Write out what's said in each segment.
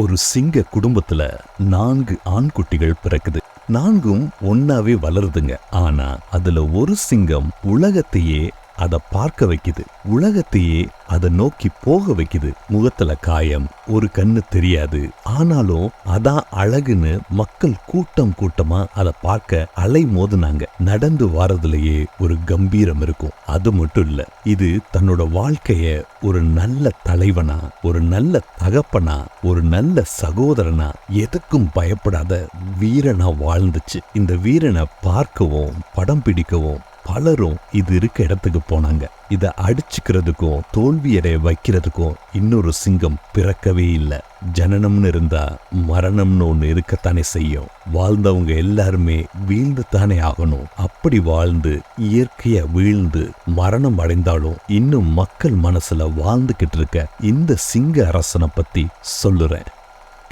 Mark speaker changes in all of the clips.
Speaker 1: ஒரு சிங்க குடும்பத்துல நான்கு ஆண் குட்டிகள் பிறக்குது. நான்கும் ஒன்னாவே வளருதுங்க. ஆனா அதுல ஒரு சிங்கம் உலகத்தையே அதை பார்க்க வைக்குது. உலகத்தையே அதை நோக்கி போக வைக்குது. முகத்துல காயம் ஒரு கண்ணு தெரியாது. ஆனாலும் அதான் அழகுன்னு மக்கள் கூட்டம் கூட்டமா அதை பார்க்க அலை மோதுனாங்க. நடந்து வாரதுலயே ஒரு கம்பீரம் இருக்கும். அது மட்டும் இல்ல இது தன்னோட வாழ்க்கைய ஒரு நல்ல தலைவனா ஒரு நல்ல தகப்பனா ஒரு நல்ல சகோதரனா எதுக்கும் பயப்படாத வீரனா வாழ்ந்துச்சு. இந்த வீரனை பார்க்கவும் படம் பிடிக்கவும் பலரும் இது இருக்க இடத்துக்கு போனாங்க. இதை அடிச்சுக்கிறதுக்கும் தோல்வியடைய வைக்கிறதுக்கும் இன்னொரு சிங்கம் பிறக்கவே இல்லை. ஜனனம்னு இருந்தா மரணம்னு ஒன்று இருக்கத்தானே செய்யும். வாழ்ந்தவங்க எல்லாருமே வீழ்ந்து தானே ஆகணும். அப்படி வாழ்ந்து இயற்கைய வீழ்ந்து மரணம் அடைந்தாலும் இன்னும் மக்கள் மனசுல வாழ்ந்துகிட்டு இருக்க இந்த சிங்க அரசனை பத்தி சொல்லுறேன்.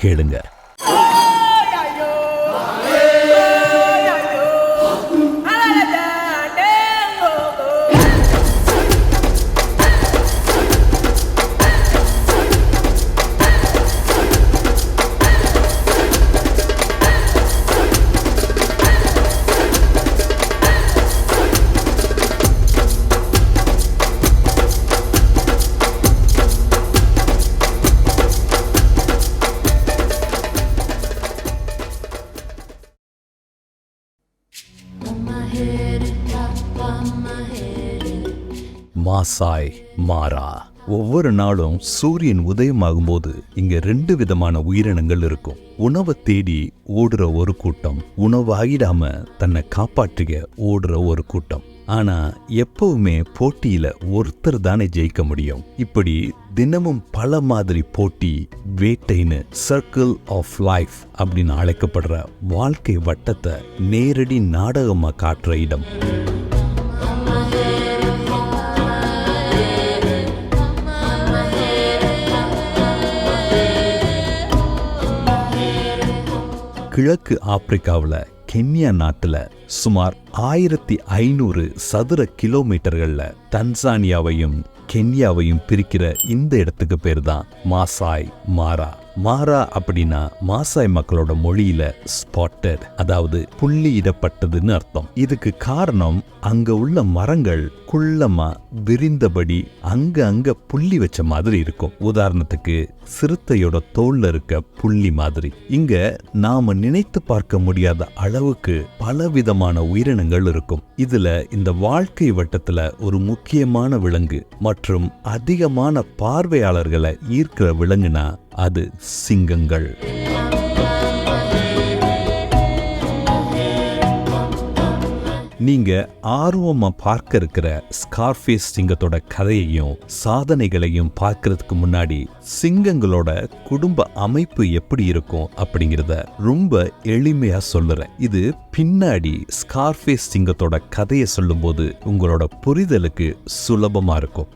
Speaker 1: கேளுங்க. சாய் மாறா. ஒவ்வொரு நாளும் சூரியன் உதயமாகும்போது இங்க ரெண்டு விதமான உயிரினங்கள் இருக்கும். உணவை தேடி ஓடுற ஒரு கூட்டம் உணவாகிடாம தன்னை காப்பாற்றிக்க ஓடுற ஒரு கூட்டம். ஆனா எப்பவுமே போட்டியில ஒருத்தர் தானே ஜெயிக்க முடியும். இப்படி தினமும் பல மாதிரி போட்டி வேட்டைன்னு சர்க்கிள் ஆஃப் லைஃப் அப்படின்னு அழைக்கப்படுற வாழ்க்கை வட்டத்தை நேரடி நாடகமா காட்டுற இடம். கிழக்கு ஆப்பிரிக்காவில் கென்யா நாட்டுல சுமார் ஆயிரத்தி ஐநூறு சதுர கிலோமீட்டர்கள்ல தன்சானியாவையும் கென்யாவையும் பிரிக்கிற இந்த இடத்துக்கு பேர் தான் மாசாய் மாரா. மாறா அப்படின்னா மாசாய் மக்களோட மொழியில ஸ்பாட்டட் அதாவது புள்ளியிடப்பட்டதுன்னு அர்த்தம். இதுக்கு காரணம் அங்க உள்ள மரங்கள் குள்ளமா விரிந்தபடி அங்க அங்க புள்ளி வச்ச மாதிரி இருக்கும். உதாரணத்துக்கு சிறுத்தையோட தோல்ல இருக்க புள்ளி மாதிரி. இங்க நாம நினைத்து பார்க்க முடியாத அளவுக்கு பலவிதமான உயிரினங்கள் இருக்கும். இதுல இந்த வாழ்க்கை வட்டத்துல ஒரு முக்கியமான விலங்கு மற்றும் அதிகமான பார்வையாளர்களை ஈர்க்கிற விலங்குனா அது சிங்கங்கள். நீங்க ஆர்வமா பார்க்க இருக்கிற ஸ்கார்ஃபேஸ் சிங்கத்தோட கதையையும் சாதனைகளையும் பார்க்கறதுக்கு முன்னாடி சிங்கங்களோட குடும்ப அமைப்பு எப்படி இருக்கும் அப்படிங்கிறத ரொம்ப எளிமையா சொல்லுறேன். இது பின்னாடி ஸ்கார்ஃபேஸ் சிங்கத்தோட கதையை சொல்லும்போது உங்களோட புரிதலுக்கு சுலபமா இருக்கும்.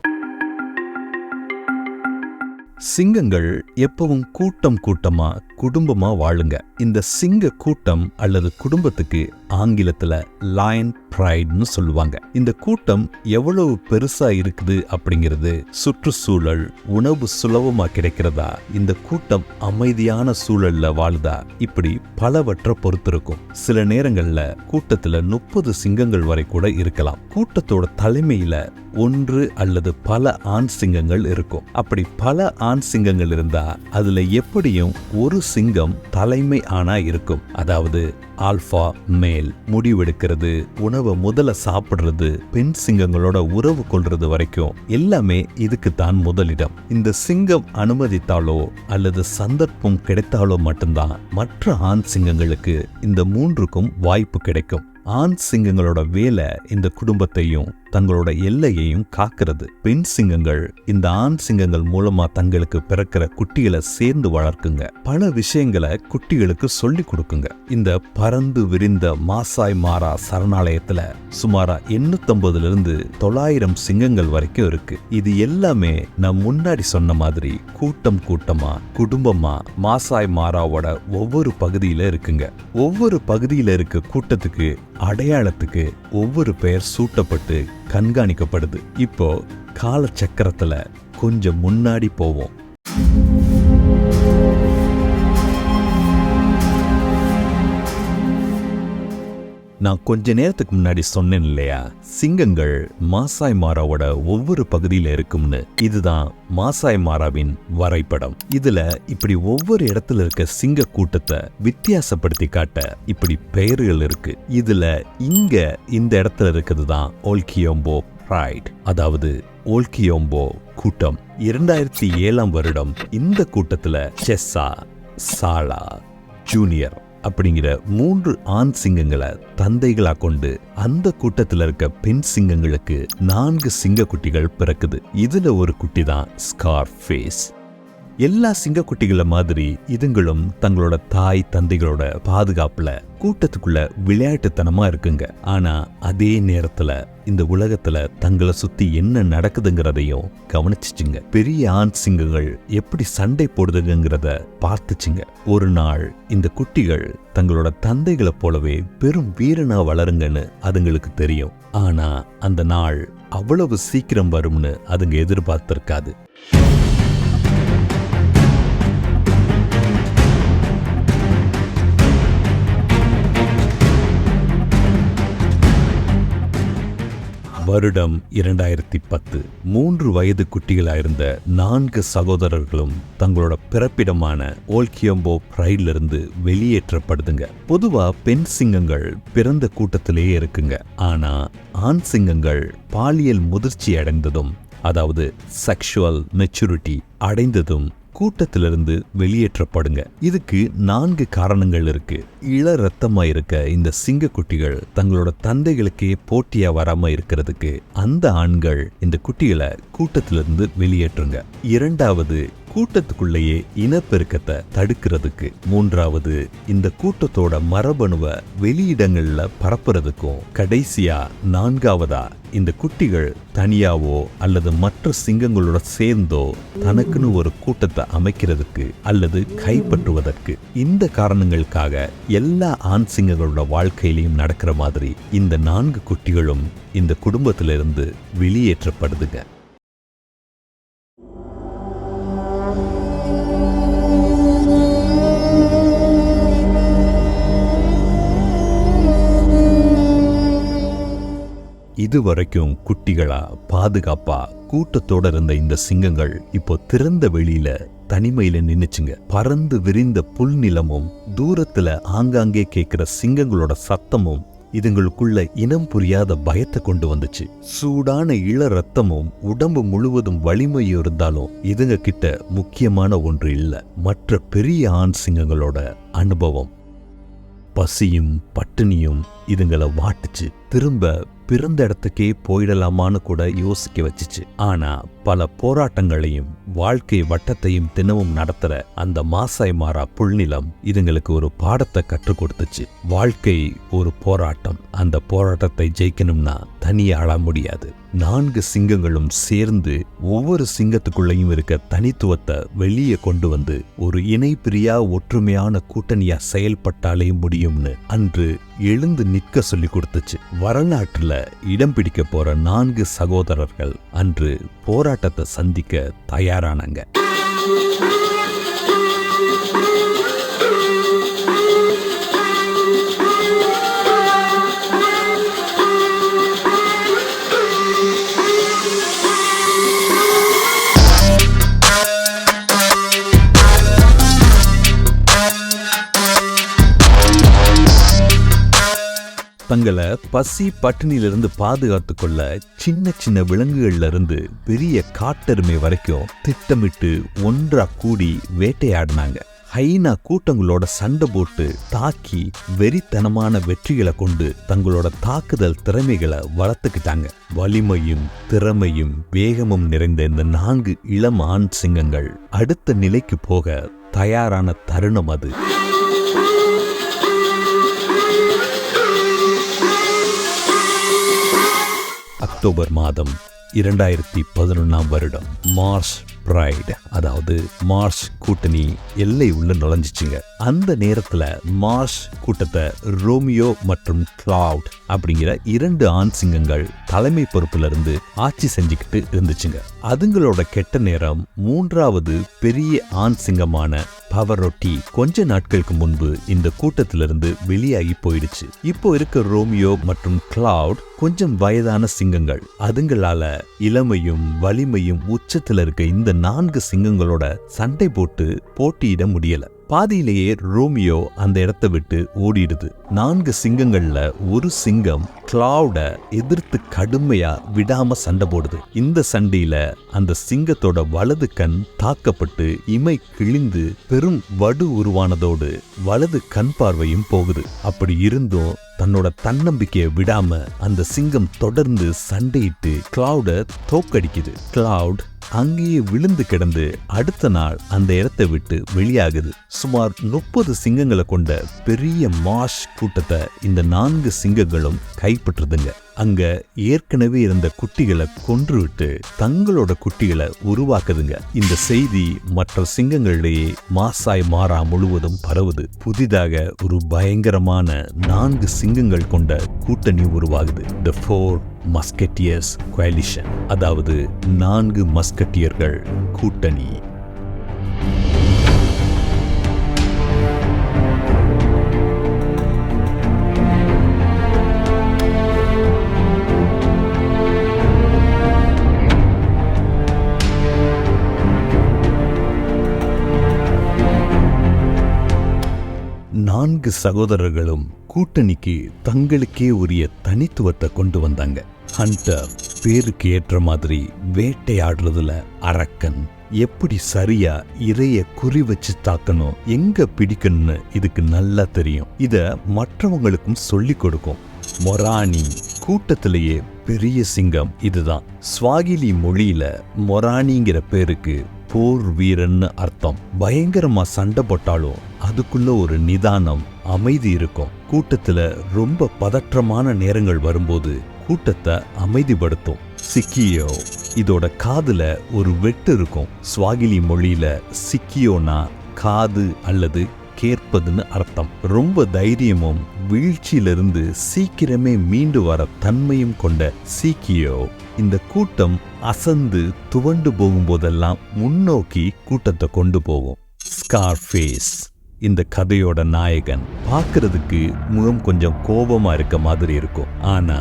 Speaker 1: சிங்கங்கள் எப்பவும் கூட்டம் கூட்டமா குடும்பமா வாழுங்க. இந்த சிங்க கூட்டம் அல்லது குடும்பத்துக்கு ஆங்கிலத்தில் லயன் ப்ரைட்னு சொல்லுவாங்க. இந்த கூட்டம் எவ்வளவு பெருசாக இருக்குது அப்படிங்கிறது சுற்றுச்சூழல் உணவு சுலபமாக கிடைக்கிறதா? இந்த கூட்டம் அமைதியான சூழல்ல வாழுதா? இப்படி பலவற்றை பொறுத்திருக்கும். சில நேரங்களில் கூட்டத்தில் முப்பது சிங்கங்கள் வரை கூட இருக்கலாம். கூட்டத்தோட தலைமையில் ஒன்று அல்லது பல ஆண் சிங்கங்கள் இருக்கும். அப்படி பல ஆண் சிங்கங்கள் இருந்தா அதுல எப்படியும் ஒரு சிங்கம் தலைமை ஆணா இருக்கும். அதாவது ஆல்பா மேல் முடிவெடுக்கிறது உணவை முதல்ல சாப்பிடுறது பெண் சிங்கங்களோட உறவு கொள்றது வரைக்கும் எல்லாமே இதுக்கு தான் முதலிடம். இந்த சிங்கம் அனுமதித்தாலோ அல்லது சந்தர்ப்பம் கிடைத்தாலோ மட்டும்தான் மற்ற ஆண் சிங்கங்களுக்கு இந்த மூன்றுக்கும் வாய்ப்பு கிடைக்கும். ஆண் சிங்கங்களோட வேலை இந்த குடும்பத்தையும் தங்களோட எல்லையையும் காக்கிறது. பெண் சிங்கங்கள் இந்த ஆண் சிங்கங்கள் மூலமா தங்களுக்கு பிறக்கிற குட்டிகளை சேர்ந்து வளர்க்குங்க. பல விஷயங்களை குட்டிகளுக்கு சொல்லி கொடுக்குங்க. இந்த பறந்து விரிந்த மாசாய் மாரா சரணாலயத்துல சுமாரா எண்ணூத்தம்பதுல இருந்து தொள்ளாயிரம் சிங்கங்கள் வரைக்கும் இருக்கு. இது எல்லாமே நான் முன்னாடி சொன்ன மாதிரி கூட்டம் கூட்டமா குடும்பமா மாசாய் மாராவோட ஒவ்வொரு பகுதியில இருக்குங்க. ஒவ்வொரு பகுதியில இருக்க கூட்டத்துக்கு அடையாளத்துக்கு ஒவ்வொரு பெயர் சூட்டப்பட்டு கண்காணிக்கப்படுது. இப்போ காலச்சக்கரத்தில் கொஞ்சம் முன்னாடி போவோம். நான் கொஞ்ச நேரத்துக்கு முன்னாடி சொன்னேன் இல்லையா? சிங்கங்கள் மாசாய் மாராவோட ஒவ்வொரு பகுதியில இருக்கும்னு. இதுதான் மாசாய் மாராவின் வரைபடம். இதுல இப்படி ஒவ்வொரு இடத்துல இருக்க சிங்க கூட்டத்தை வித்தியாசப்படுத்தி காட்ட இப்படி பெயர்கள் இருக்கு. இதுல இங்க இந்த இடத்துல இருக்கிறது தான் ஓல்கியோம்போ ப்ரைட் அதாவது ஓல்கியோம்போ கூட்டம். இரண்டாயிரத்தி ஏழாம் வருடம் இந்த கூட்டத்துல செஸ்ஸா சாலா ஜூனியர் அப்படிங்கிற மூன்று ஆண் சிங்கங்களை தந்தைகளா கொண்டு அந்த கூட்டத்தில் இருக்க பெண் சிங்கங்களுக்கு நான்கு சிங்க குட்டிகள் பிறக்குது. இதுல ஒரு குட்டி தான் ஸ்கார் ஃபேஸ் எல்லா சிங்கக்குட்டிகளை மாதிரி இதுங்களும் தங்களோட தாய் தந்தைகளோட பாதுகாப்புல கூட்டத்துக்குள்ள விளையாட்டுத்தனமா இருக்குங்க. ஆனா அதே நேரத்துல இந்த உலகத்துல தங்களை சுத்தி என்ன நடக்குதுங்கிறதையும் கவனிச்சுச்சுங்க. பெரிய ஆண் சிங்கங்கள் எப்படி சண்டை போடுதுங்கிறத பார்த்துச்சுங்க. ஒரு நாள் இந்த குட்டிகள் தங்களோட தந்தைகளை போலவே பெரும் வீரனா வளருங்கன்னு அதுங்களுக்கு தெரியும். ஆனா அந்த நாள் அவ்வளவு சீக்கிரம் வரும்னு அதுங்க எதிர்பார்த்திருக்காது. வருடம் இரண்டாயிரத்தி பத்து. மூன்று வயது குட்டிகளாயிருந்த நான்கு சகோதரர்களும் தங்களோட பிறப்பிடமான ஓல்கியம்போ பிரைட்லிருந்து வெளியேற்றப்படுதுங்க. பொதுவா பெண் சிங்கங்கள் பிறந்த கூட்டத்திலேயே இருக்குங்க. ஆனா ஆண் சிங்கங்கள் பாலியல் முதிர்ச்சி அடைந்ததும் அதாவது செக்ஷுவல் மெச்சூரிட்டி அடைந்ததும் கூட்டத்திலிருந்து வெளியேற்றப்படுங்க. இதுக்கு நான்கு காரணங்கள் இருக்கு. இள ரத்தமா இருக்க இந்த சிங்கக்குட்டிகள் தங்களோட தந்தைகளுக்கே போட்டியா வராம இருக்கிறதுக்கு அந்த ஆண்கள் இந்த குட்டிகளை கூட்டத்திலிருந்து வெளியேற்றுங்க. இரண்டாவது கூட்டத்துக்குள்ளேயே இனப்பெருக்கத்தை தடுக்கிறதுக்கு மூன்றாவது இந்த கூட்டத்தோட மரபணுவை வெளியிடங்கள்ல பரப்புறதுக்கும் கடைசியா நான்காவதா இந்த குட்டிகள் தனியாவோ அல்லது மற்ற சிங்கங்களோட சேர்ந்தோ தனக்குன்னு ஒரு கூட்டத்தை அமைக்கிறதுக்கு அல்லது கைப்பற்றுவதற்கு இந்த காரணங்களுக்காக எல்லா ஆண் சிங்கங்களோட வாழ்க்கையிலையும் நடக்கிற மாதிரி இந்த நான்கு குட்டிகளும் இந்த குடும்பத்திலிருந்து வெளியேற்றப்படுதுங்க. இதுவரைக்கும் குட்டிகளா பாதுகாப்பா கூட்டத்தோட இருந்த இந்த சிங்கங்கள் இப்போ திறந்த வெளியில தனிமையில நின்னுச்சுங்க. பறந்து விரிந்த புல் நிலமும் தூரத்துல ஆங்காங்கே கேட்கிற சிங்கங்களோட சத்தமும் இதுங்களுக்குள்ள இனம் புரியாத பயத்தை கொண்டு வந்துச்சு. சூடான இள ரத்தமும் உடம்பு முழுவதும் வலிமையும் இருந்தாலும் இதுங்க கிட்ட முக்கியமான ஒன்று இல்லை. மற்ற பெரிய ஆண் சிங்கங்களோட அனுபவம். பசியும் பட்டினியும் இதுங்களை வாட்டுச்சு. திரும்ப பிறந்த இடத்துக்கே போயிடலாமான்னு கூட யோசிக்க வச்சுச்சு. ஆனால் பல போராட்டங்களையும் வாழ்க்கை வட்டத்தையும் தினமும் நடத்துற அந்த மாசாய் மாறா புல்நிலம் இதுங்களுக்கு ஒரு பாடத்தை கற்றுக் கொடுத்துச்சு. வாழ்க்கை ஒரு போராட்டம். அந்த போராட்டத்தை ஜெயிக்கணும்னா தனியே ஆள முடியாது. நான்கு சிங்கங்களும் சேர்ந்து ஒவ்வொரு சிங்கத்துக்குள்ளேயும் இருக்க தனித்துவத்தை வெளியே கொண்டு வந்து ஒரு இணை பிரியா ஒற்றுமையான கூட்டணியா செயல்பட்டாலே முடியும்னு அன்று எழுந்து நிற்க சொல்லி கொடுத்துச்சு. வரலாற்றுல இடம் பிடிக்க போற நான்கு சகோதரர்கள் அன்று போராட்டத்தை சந்திக்க தயாரானாங்க. தங்களை பசி பட்டினியிலிருந்து பாதுகாத்து கொள்ள சின்ன சின்ன விலங்குகள்ல இருந்து பெரிய காட்டெருமை வரைக்கும் திட்டமிட்டு ஒன்றா கூடி வேட்டையாடினாங்க. ஹைனா கூட்டங்களோட சண்டை போட்டு தாக்கி வெறித்தனமான வெற்றிகளை கொண்டு தங்களோட தாக்குதல் திறமைகளை வளர்த்துக்கிட்டாங்க. வலிமையும் திறமையும் வேகமும் நிறைந்த இந்த நான்கு இளம் ஆண் சிங்கங்கள் அடுத்த நிலைக்கு போக தயாரான தருணம் அது. அக்டோபர் மாதம் இரண்டாயிரத்தி பதினொன்றாம் வருடம். மார்ஸ் ப்ரைட் அதாவது மார்ஸ் கூட்டணி எல்லை உள்ள நுழைஞ்சிச்சுங்க. அந்த நேரத்தில் மார்ஸ் கூட்டத்தை ரோமியோ மற்றும் கிளவுட் அப்படிங்கிற இரண்டு ஆண் சிங்கங்கள் தலைமை பொறுப்பிலிருந்து ஆட்சி செஞ்சுக்கிட்டு இருந்துச்சுங்க. அதுங்களோட கெட்ட நேரம் மூன்றாவது பெரிய ஆண் சிங்கமான பவரொட்டி கொஞ்ச நாட்களுக்கு முன்பு இந்த கூட்டத்திலிருந்து வெளியாகி போயிடுச்சு. இப்போ இருக்க ரோமியோ மற்றும் கிளவுட் கொஞ்சம் வயதான சிங்கங்கள். அதுங்களால இளமையும் வலிமையும் உச்சத்தில் இருக்க இந்த நான்கு சிங்கங்களோட சண்டை போட்டு போட்டியிட முடியல. பாதியிலேயே ரோமியோ அந்த இடத்த விட்டு ஓடிடுது. நான்கு சிங்கங்கள்ல ஒரு சிங்கம் கிளாவுட எதிர்த்து கடுமையா விடாம சண்டை போடுது. இந்த சண்டையில அந்த சிங்கத்தோட வலது கண் தாக்கப்பட்டு இமை கிழிந்து பெரும் வடு உருவானதோடு வலது கண் பார்வையும் போகுது. அப்படி இருந்தும் தன்னோட தன்னம்பிக்கையை விடாம அந்த சிங்கம் தொடர்ந்து சண்டையிட்டு கிளவுட தோக்கடிக்குது. கிளவுட் அங்கேயே விழுந்து கிடந்து அடுத்த நாள் அந்த இடத்தை விட்டு வெளியாகுது. சுமார் முப்பது சிங்கங்களை கொண்ட பெரிய மாஷ் கூட்டத்தை இந்த நான்கு சிங்கங்களும் கைப்பற்றுதுங்க. அங்க ஏற்கனவே இருந்த குட்டிகளை கொன்றுவிட்டு தங்களோட குட்டிகளை உருவாக்குதுங்க. இந்த செய்தி மற்ற சிங்கங்களிடையே மாசாய் மாறா முழுவதும் பரவுது. புதிதாக ஒரு பயங்கரமான நான்கு சிங்கங்கள் கொண்ட கூட்டணி உருவாகுது. த ஃபோர் மஸ்கெட்டியர்ஸ் குவாலிஷன் அதாவது நான்கு மஸ்கட்டியர்கள் கூட்டணி. நான்கு சகோதரர்களும் கூட்டணிக்கு தங்களுக்கே உரிய தனித்துவத்தை கொண்டு வந்தாங்க. ஹண்டர் பேருக்கு ஏற்ற மாதிரி வேட்டையாடுறதுல அரக்கன் எப்படி சரியா இறைய குறி வச்சு தாக்கணும் எங்க பிடிக்கணும்னு இதுக்கு நல்லா தெரியும். இத மற்றவங்களுக்கும் சொல்லி கொடுக்கும். மொரானி கூட்டத்திலேயே பெரிய சிங்கம் இதுதான். ஸ்வாகிலி மொழியில மொரானிங்கிற பேருக்கு போர் வீரன்னு அர்த்தம். பயங்கரமா சண்டை போட்டாலும் அதுக்குள்ள ஒரு நிதானம் அமைதி இருக்கும். கூட்டத்துல ரொம்ப பதற்றமான நேரங்கள் வரும்போது கூட்டத்தை அமைதிப்படுத்தும். சிக்கியோ இதோட காதுல ஒரு வெட்டு இருக்கும். ஸ்வாகிலி மொழியில சிக்கியோனா காது அல்லது கேட்பதுன்னு அர்த்தம். ரொம்ப தைரியமும் வீழ்ச்சியிலிருந்து சீக்கிரமே மீண்டு வர தன்மையும் கொண்ட சீக்கியோ. இந்த கூட்டம் அசந்து துவண்டு போகும்போதெல்லாம் முன்னோக்கி கூட்டத்தை கொண்டு போகும். ஸ்கார்ஃபேஸ் இந்த கதையோட நாயகன் பார்க்கறதுக்கு முகம் கொஞ்சம் கோபமா இருக்க மாதிரி இருக்கும். ஆனா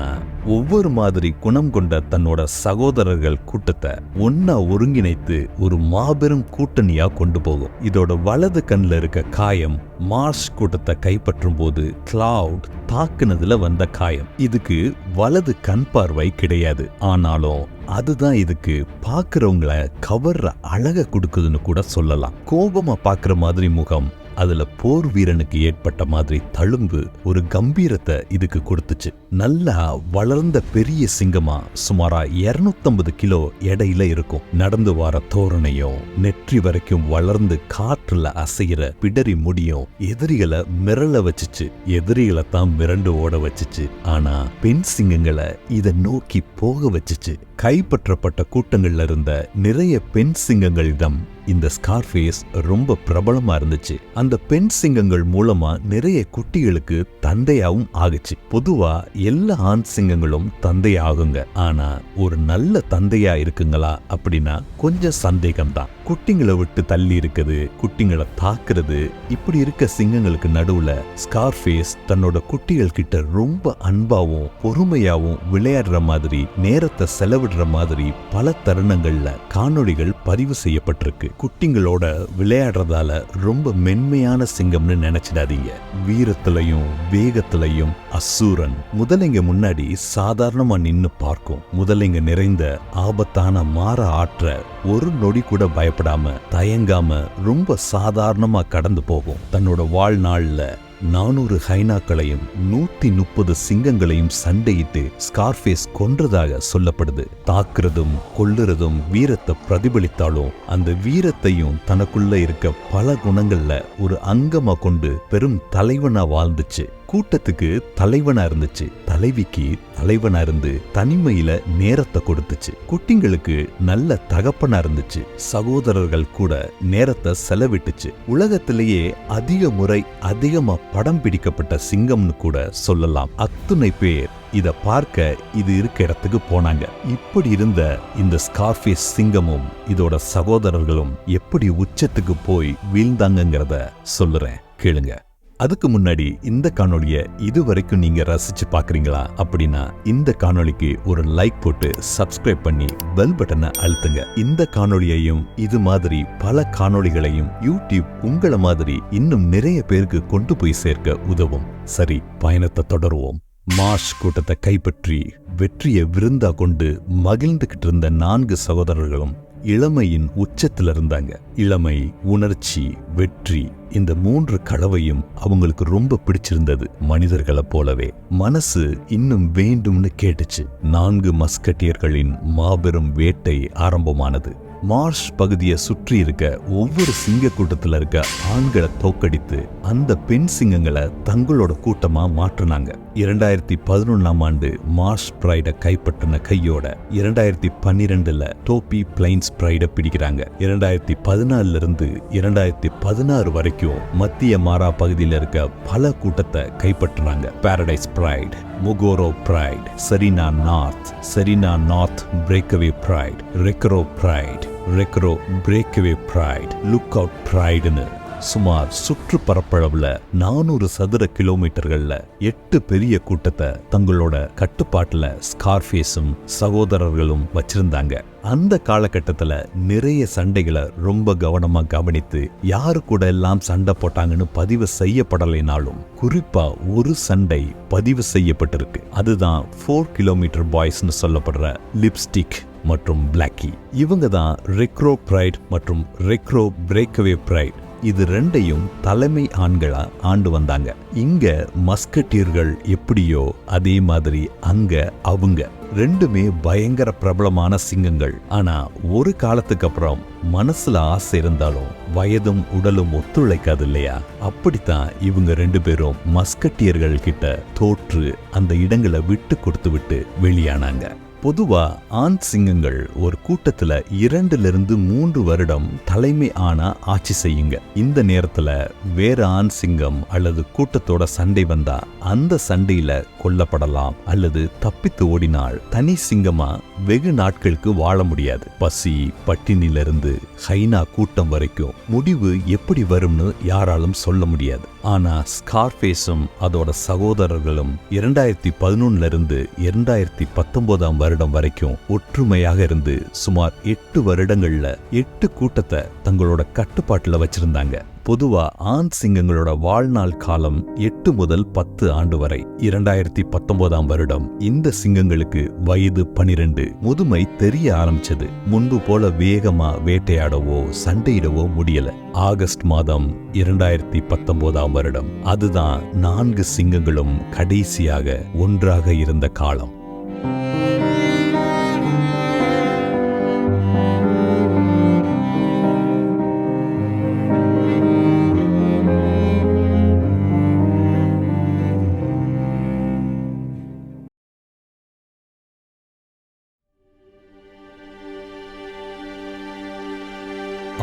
Speaker 1: ஒவ்வொரு மாதிரி குணம் கொண்ட தன்னோட சகோதரர்கள் கூட்டத்தை ஒன்னா ஒருங்கிணைத்து ஒரு மாபெரும் கூட்டணியா கொண்டு போகும். இதோட வலது கண்ணில் இருக்க காயம் மார்ஸ் கூட்டத்தை கைப்பற்றும் போது கிளவுட் தாக்குனதுல வந்த காயம். இதுக்கு வலது கண் பார்வை கிடையாது. ஆனாலும் அதுதான் இதுக்கு பார்க்குறவங்கள கவர்ற அழக கொடுக்குதுன்னு கூட சொல்லலாம். கோபமா பார்க்குற மாதிரி முகம் அதுல போர் வீரனுக்கு ஏற்பட்ட மாதிரி தழும்பு ஒரு கம்பீரத்தை இதுக்கு கொடுத்துச்சு. நல்லா வளர்ந்த பெரிய சிங்கமா சுமாரா 250 கிலோ எடையில இருக்கும். நடந்து வர தோரணையும் நெற்றி வரைக்கும் வளர்ந்து காற்றுல அசைகிற பிடரி முடியும் எதிரிகளை மிரள வச்சுச்சு. எதிரிகளை தான் மிரண்டு ஓட வச்சுச்சு. ஆனா பெண் சிங்கங்களை இத நோக்கி போக வச்சுச்சு. கைப்பற்றப்பட்ட கூட்டங்கள்ல இருந்த நிறைய பெண் சிங்கங்களிடம் இந்த ஸ்கார்ஃபேஸ் ரொம்ப பிரபலமா இருந்துச்சு. அந்த பெண் சிங்கங்கள் மூலமா நிறைய குட்டிகளுக்கு தந்தையாவும் ஆகுச்சு. பொதுவா எல்லா ஆண் சிங்கங்களும் தந்தை ஆகுங்க. ஆனா ஒரு நல்ல தந்தையா இருக்குங்களா அப்படின்னா கொஞ்சம் சந்தேகம்தான். குட்டிங்களை விட்டு தள்ளி இருக்குது குட்டிங்களை தாக்குறது இப்படி இருக்க சிங்கங்களுக்கு நடுவுல ஸ்கார்ஃபேஸ் தன்னோட குட்டிகள் கிட்ட ரொம்ப அன்பாவும் பொறுமையாவும் விளையாடுற மாதிரி நேரத்தை செலவிடுற மாதிரி பல தருணங்கள்ல காணொளிகள் பதிவு செய்யப்பட்டிருக்கு. குட்டிங்களோட விளையாடுறதால ரொம்ப மென்மையான சிங்கம்னு நினைச்சிடாதீங்க. வீரத்திலையும் வேகத்திலையும் அசூரன். முதலைங்க முன்னாடி சாதாரணமா நின்னு பார்க்கும். முதலைங்க நிறைந்த ஆபத்தான மாற ஆற்ற ஒரு நொடி கூட பயப்படாம தயங்காம ரொம்ப சாதாரணமா கடந்து போகும். தன்னோட வாழ்நாள்ல நானூறு ஹைனாக்களையும் நூத்தி முப்பது சிங்கங்களையும் சண்டையிட்டு ஸ்கார்ஃபேஸ் கொன்றதாக சொல்லப்படுது. தாக்குறதும் கொல்லுறதும் வீரத்தை பிரதிபலித்தாலும் அந்த வீரத்தையும் தனக்குள்ள இருக்க பல குணங்கள்ல ஒரு அங்கமா கொண்டு பெரும் தலைவனா வாழ்ந்துச்சு. கூட்டத்துக்கு தலைவனா இருந்துச்சு. தலைவிக்கு தலைவனா இருந்து தனிமையில நேரத்தை கொடுத்துச்சு. குட்டிங்களுக்கு நல்ல தகப்பனா இருந்துச்சு. சகோதரர்கள் கூட நேரத்தை செலவிட்டுச்சு. உலகத்திலேயே அதிக முறை அதிகமா படம் பிடிக்கப்பட்ட சிங்கம்னு கூட சொல்லலாம். அத்துணை பேர் இத பார்க்க இது இருக்க இடத்துக்கு போனாங்க. இப்படி இருந்த இந்த ஸ்கார்ஃபேஸ் சிங்கமும் இதோட சகோதரர்களும் எப்படி உச்சத்துக்கு போய் வீழ்ந்தாங்கங்கிறத சொல்லுறேன். கேளுங்க. அதுக்கு முன்னாடி இந்த காணொளியை இது வரைக்கும் நீங்க ரசிச்சு பாக்குறீங்களா அப்படின்னா இந்த காணொளிக்கு ஒரு லைக் போட்டு சப்ஸ்கிரைப் பண்ணி பெல் பட்டனை அழுத்துங்க. இந்த காணொளியையும் இது மாதிரி பல காணொளிகளையும் யூடியூப் உங்கள மாதிரி இன்னும் நிறைய பேருக்கு கொண்டு போய் சேர்க்க உதவும். சரி பயணத்தை தொடருவோம். மார்ஷ் கூட்டத்தை கைப்பற்றி வெற்றியை விருந்தா கொண்டு மகிழ்ந்துகிட்டு இருந்த நான்கு சகோதரர்களும் இளமையின் உச்சத்துல இருந்தாங்க இளமை உணர்ச்சி வெற்றி இந்த மூன்று கலவையும் அவங்களுக்கு ரொம்ப பிடிச்சிருந்தது மனிதர்களை போலவே. மனசு இன்னும் வேண்டும்னு கேட்டுச்சு. நான்கு மஸ்கட்டியர்களின் மாபெரும் வேட்டை ஆரம்பமானது. மார்ஷ் பகுதியை சுற்றி இருக்க ஒவ்வொரு சிங்க கூட்டத்தில் இருக்க ஆண்களை தோக்கடித்து அந்த பெண் சிங்கங்களை தங்களோட கூட்டமா மாற்றினாங்க. இரண்டாயிரத்தி பதினொன்னாம் ஆண்டு மார்ஷ் பிரைடை கைப்பற்றின கையோட இரண்டாயிரத்தி பன்னிரெண்டுல டோபி பிளைன்ஸ் பிரைடை பிடிக்கிறாங்க. இரண்டாயிரத்தி பதினாலுல இருந்து இரண்டாயிரத்தி பதினாறு வரைக்கும் மத்திய மாரா பகுதியில் இருக்க பல கூட்டத்தை கைப்பற்றினாங்க Paradise pride Mugoro pride Serena North Serena North Breakaway pride Rekero pride Rekero Breakaway pride Lookout ப்ரைடுன்னு சுமார் சுற்றுப்பரப்பளவில் நானூறு சதுர கிலோமீட்டர்களில் எட்டு பெரிய கூட்டத்தை தங்களோட கட்டுப்பாட்டில் ஸ்கார்ஃபேஸும் சகோதரர்களும் வச்சிருந்தாங்க. அந்த காலகட்டத்தில் நிறைய சண்டைகளை ரொம்ப கவனமாக கவனித்து யாரு கூட எல்லாம் சண்டை போட்டாங்கன்னு பதிவு செய்யப்படலைனாலும் குறிப்பாக ஒரு சண்டை பதிவு செய்யப்பட்டிருக்கு. அதுதான் ஃபோர் கிலோமீட்டர் பாய்ஸ்னு சொல்லப்படுற லிப்ஸ்டிக் மற்றும் பிளாக்கி இவங்க தான் ரெக்ரோ பிரைட் மற்றும் ரெக்ரோ பிரேக்அவே பிரைட் இது ரெண்டையும் தலைமை ஆண்களா ஆண்டு வந்தாங்க. இங்க மஸ்கட்டியர்கள் எப்படியோ அதே மாதிரி அங்க அவங்க. ரெண்டுமே பயங்கர பிரபலமான சிங்கங்கள். ஆனா ஒரு காலத்துக்கு அப்புறம் மனசுல ஆசை இருந்தாலும் வயதும் உடலும் ஒத்துழைக்காது இல்லையா? அப்படித்தான் இவங்க ரெண்டு பேரும் மஸ்கட்டியர்கள் கிட்ட தோற்று அந்த இடங்களை விட்டு கொடுத்து விட்டு வெளியானாங்க. பொதுவா ஆண் சிங்கங்கள் ஒரு கூட்டத்துல இரண்டுலேருந்து மூன்று வருடம் தலைமை ஆனா ஆட்சி செய்யுங்க. இந்த நேரத்துல வேற ஆண் சிங்கம் அல்லது கூட்டத்தோட சண்டை வந்தா அந்த சண்டையில கொல்லப்படலாம் அல்லது தப்பித்து ஓடினால் தனி சிங்கமா வெகு நாட்களுக்கு வாழ முடியாது. பசி பட்டினிலிருந்து ஹைனா கூட்டம் வரைக்கும் முடிவு எப்படி வரும்னு யாராலும் சொல்ல முடியாது. ஆனால் ஸ்கார்ஃபேஸும் அதோட சகோதரர்களும் இரண்டாயிரத்தி பதினொன்னிலிருந்து இரண்டாயிரத்தி பத்தொன்பதாம் வருடம் வரைக்கும் ஒற்றுமையாக இருந்து சுமார் எட்டு வருடங்களில் எட்டு கூட்டத்தை தங்களோட கட்டுப்பாட்டில் வச்சிருந்தாங்க. பொதுவா ஆண் சிங்கங்களோட வாழ்நாள் காலம் எட்டு முதல் பத்து ஆண்டு வரை. இரண்டாயிரத்தி பத்தொன்பதாம் வருடம் இந்த சிங்கங்களுக்கு வயது பனிரெண்டு. முதுமை தெரிய ஆரம்பிச்சது. முன்பு போல வேகமா வேட்டையாடவோ சண்டையிடவோ முடியல. ஆகஸ்ட் மாதம் இரண்டாயிரத்தி பத்தொன்பதாம் வருடம். அதுதான் நான்கு சிங்கங்களும் கடைசியாக ஒன்றாக இருந்த காலம்.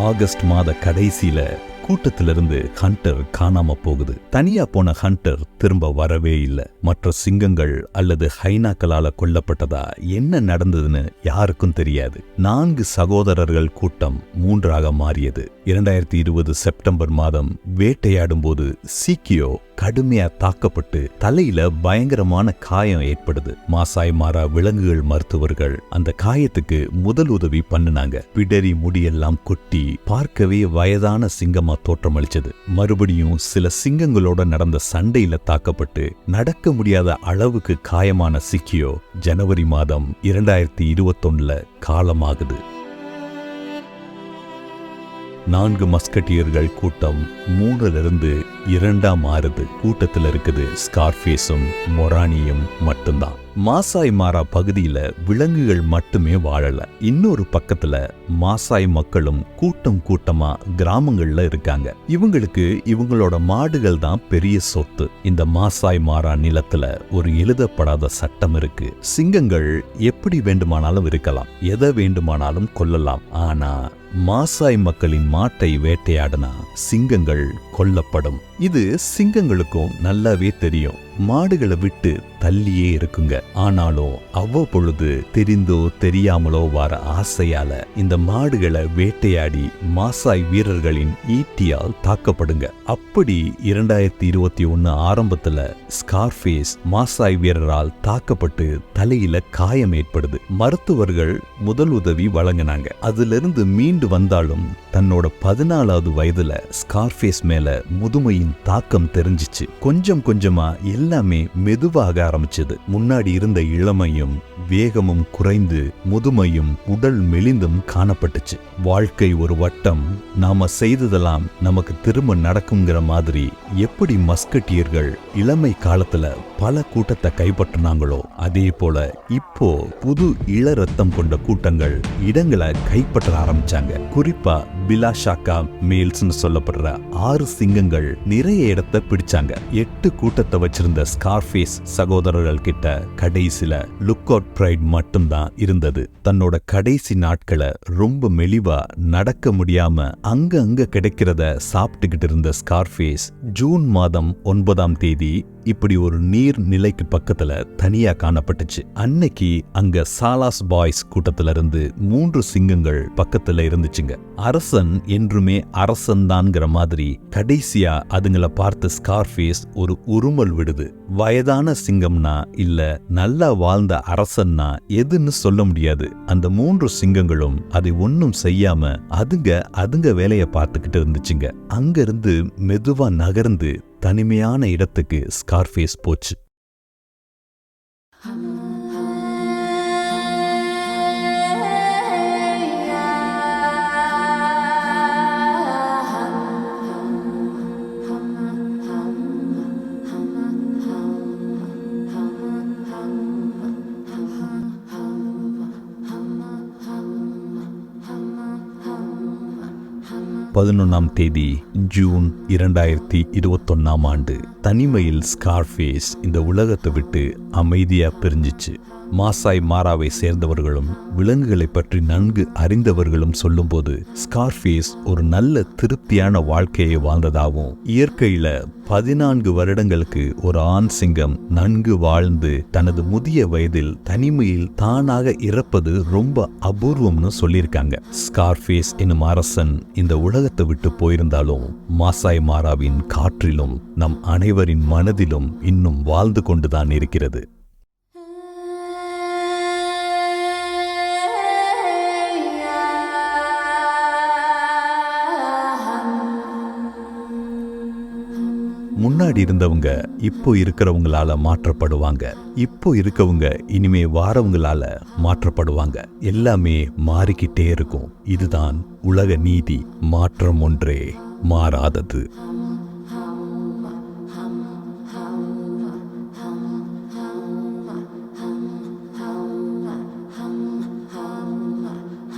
Speaker 1: ஆகஸ்ட் மாத கடைசியில கூட்டத்திலிருந்து ஹண்டர் காணாம போகுது. தனியா போன ஹண்டர் திரும்ப வரவே இல்லை. மற்ற சிங்கங்கள் அல்லது ஹைனாக்களால கொல்லப்பட்டதா என்ன நடந்ததுன்னு யாருக்கும் தெரியாது. நான்கு சகோதரர்கள் கூட்டம் மூன்றாக மாறியது. இரண்டாயிரத்தி இருபது செப்டம்பர் மாதம் வேட்டையாடும் போது சீக்கியோ கடுமையா தாக்கப்பட்டு தலையில பயங்கரமான காயம் ஏற்படுது. மாசாய் மாறா விலங்குகள் மருத்துவர்கள் அந்த காயத்துக்கு முதல் உதவி பண்ணுனாங்க. பிடரி முடியெல்லாம் கொட்டி பார்க்கவே வயதான சிங்கமா தோற்றமளிச்சது. மறுபடியும் சில சிங்கங்களோட நடந்த சண்டையில தாக்கப்பட்டு நடக்க முடியாத அளவுக்கு காயமான சிக்கியோ ஜனவரி மாதம் இரண்டாயிரத்தி இருபத்தொன்னுல காலமாகுது. நான்கு மஸ்கட்டியர்கள் கூட்டம் மூணுலிருந்து இரண்டாம் மாறுது கூட்டத்தில் இருக்குது ஸ்கார்ஃபேஸும் மொரானியும் மட்டும்தான். மாசாய் மாரா பகுதியில விலங்குகள் மட்டுமே வாழலை. இன்னொரு பக்கத்துல மாசாய் மக்களும் கூட்டம் கூட்டமா கிராமங்கள்ல இருக்காங்க. இவங்களுக்கு இவங்களோட மாடுகள் தான் பெரிய சொத்து. இந்த மாசாய் மாரா நிலத்துல ஒரு எழுதப்படாத சட்டம் இருக்கு. சிங்கங்கள் எப்படி வேண்டுமானாலும் இருக்கலாம். எதை வேண்டுமானாலும் கொல்லலாம். ஆனா மாசாய் மக்களின் மாட்டை வேட்டையாடினா சிங்கங்கள் கொல்லப்படும். இது சிங்கங்களுக்கும் நல்லாவே தெரியும். மாடுகளை விட்டு தள்ளியே இருக்குங்க. ஆனாலும் அவ்வப்பொழுது தெரிந்தோ தெரியாமலோ வர ஆசையால இந்த மாடுகளை வேட்டையாடி மாசாய் வீரர்களின் ஈட்டியால் தாக்கப்படுங்க. அப்படி இரண்டாயிரத்தி இருபத்தி ஒன்னு ஆரம்பத்துல ஸ்கார்ஃபேஸ் மாசாய் வீரரால் தாக்கப்பட்டு தலையில காயம் ஏற்படுது. மருத்துவர்கள் முதல் உதவி வழங்கினாங்க. அதிலிருந்து மீண்டு வந்தாலும் தன்னோட பதினாலாவது வயதுல ஸ்கார்ஃபேஸ் மேல முதுமையின் தாக்கம் தெரிஞ்சிச்சு. கொஞ்சம் கொஞ்சமா எல்லாமே மெதுவாக ஆரம்பிச்சது. முன்னாடி இருந்த இளமையும் வேகமும் குறைந்து முதுமையும் உடல் மெலிந்தும் காணப்பட்டுச்சு. வாழ்க்கை ஒரு வட்டம் நாம செய்ததெல்லாம் நமக்கு திரும்ப நடக்குங்கிற மாதிரி எப்படி மஸ்கட்டியர்கள் இளமை காலத்துல பல கூட்டத்தை கைப்பற்றினாங்களோ அதே போல இப்போ புது இள ரத்தம் கொண்ட கூட்டங்கள் இடங்களை கைப்பற்ற ஆரம்பிச்சாங்க. குறிப்பா பிலாஷாக்கா மேல்ஸ்னு சொல்லப்படுற ஆறு சிங்கங்கள் நிறைய இடத்தை பிடிச்சாங்க. எட்டு கூட்டத்தை வச்சிருந்த ஸ்கார்ஃபேஸ் சகோதரர்கள் கிட்ட கடைசில லுக் அவுட் பிரைட் மட்டும்தான் இருந்தது. தன்னோட கடைசி நாட்களை ரொம்ப மெலிவா நடக்க முடியாம அங்க அங்க கிடைக்கிறத சாப்பிட்டுக்கிட்டு இருந்த ஸ்கார்ஃபேஸ் ஜூன் மாதம் ஒன்பதாம் தேதி இப்படி ஒரு நீர் நிலைக்கு பக்கத்துல தனியா காணப்பட்டுச்சு. அன்னைக்கு அங்க சாலாஸ் பாய்ஸ் கூட்டத்துல இருந்து மூன்று சிங்கங்கள் பக்கத்துல இருந்துச்சுங்க. அரசன் என்றுமே அரசன்தான்ங்கிற மாதிரி கடைசியா அதுங்களை பார்த்த ஸ்கார்ஃபேஸ் ஒரு உருமல் விடுது. வயதான சிங்கம்னா இல்ல நல்லா வாழ்ந்த அரசன்னா எதுன்னு சொல்ல முடியாது. அந்த மூன்று சிங்கங்களும் அதை ஒன்னும் செய்யாம அதுங்க அதுங்க வேலையை பார்த்துக்கிட்டு இருந்துச்சுங்க. அங்கிருந்து மெதுவா நகர்ந்து தனிமையான இடத்துக்கு ஸ்கார்ஃபேஸ் போச்சு. பதினொன்றாம் தேதி ஜூன் இரண்டாயிரத்தி இருபத்தொன்னாம் ஆண்டு. தனிமையில் ஸ்கார்ஃபேஸ் இந்த உலகத்தை விட்டு அமைதியாக பிரிஞ்சிச்சு. மாசாய் மாராவை சேர்ந்தவர்களும் விலங்குகளை பற்றி நன்கு அறிந்தவர்களும் சொல்லும்போது ஸ்கார்ஃபேஸ் ஒரு நல்ல திருப்தியான வாழ்க்கையை வாழ்ந்ததாகவும் இயற்கையில பதினான்கு வருடங்களுக்கு ஒரு ஆண் சிங்கம் நன்கு வாழ்ந்து தனது முதிய வயதில் தனிமையில் தானாக இறப்பது ரொம்ப அபூர்வம்னு சொல்லியிருக்காங்க. ஸ்கார்ஃபேஸ் என்னும் அரசன் இந்த உலகத்தை விட்டு போயிருந்தாலும் மாசாய் மாராவின் காற்றிலும் நம் அனைவரின் மனதிலும் இன்னும் வாழ்ந்து கொண்டுதான் இருக்கிறது. முன்னாடி இருந்தவங்க இப்போ இருக்கிறவங்களால மாற்றப்படுவாங்க. இப்போ இருக்கவங்க இனிமே வாரவங்களால மாற்றப்படுவாங்க. எல்லாமே மாறிக்கிட்டே இருக்கும். இதுதான் உலக நீதி. மாற்றம் ஒன்றே மாறாதது.